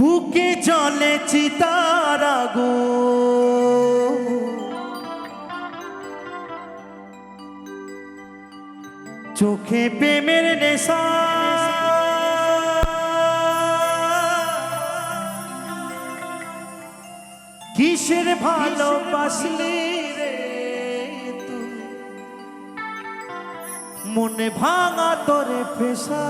বুকে জলে চিতার আগুন চোখে প্রেমের নেশা। কিসের ভালোবাসলি রে মনে ভাঙা তোরে পেশা।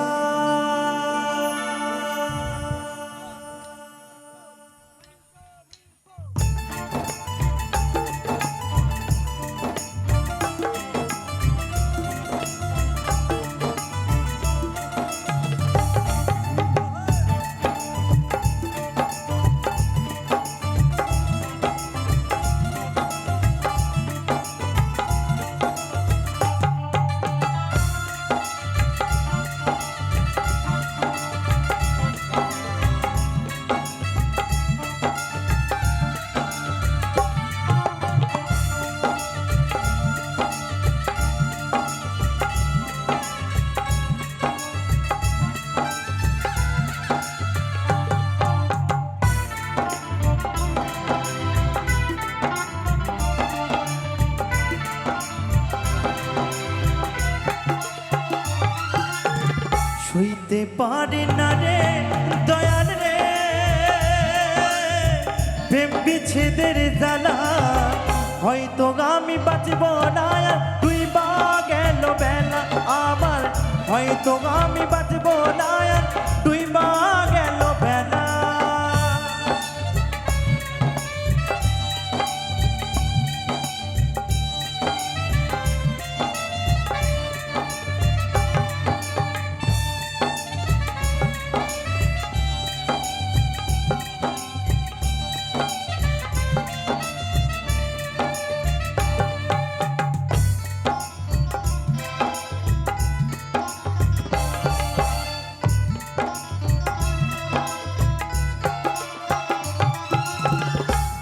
পারে না রে, দয়াল রে। প্রেম বিচ্ছেদের জ্বালা, হয়তো আমি বাঁচব না। তুই বা গেল বেলা আমার হয়তো আমি বাঁচব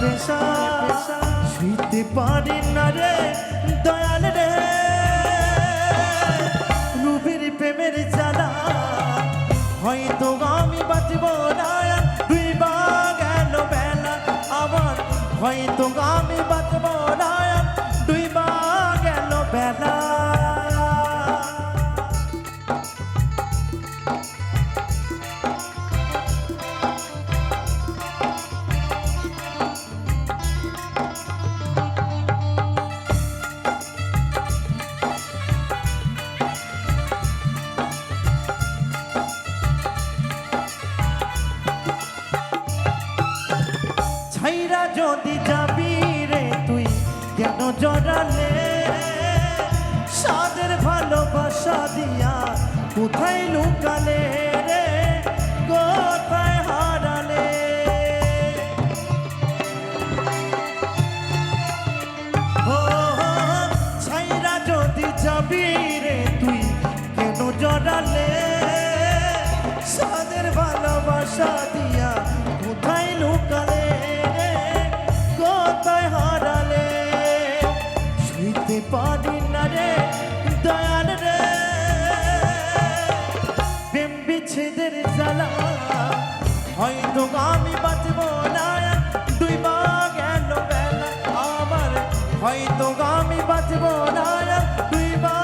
পেশা পারি না রে, দয়াল রে। রুবির প্রেমের জ্বালা, হয়তো আমি বাঁচব না। দুই বা গেল বেলা আমার হয়তো আমি বাঁচব জড়ালে সাদের ভালোবাসা দিয়া কোথায় লুকালে রে? কোথায় হারালে? ও, ছাইরা যদি যাবি রে তুই, কেন জড়ালে? সাদের ভালোবাসা দিয়া কোথায় লুকালে বিচ্ছেদের জ্বালা। হয়তো আমি বাঁচব না, দুই বা গেল বেলা। আমার হয়তো আমি বাঁচব না, দুই বা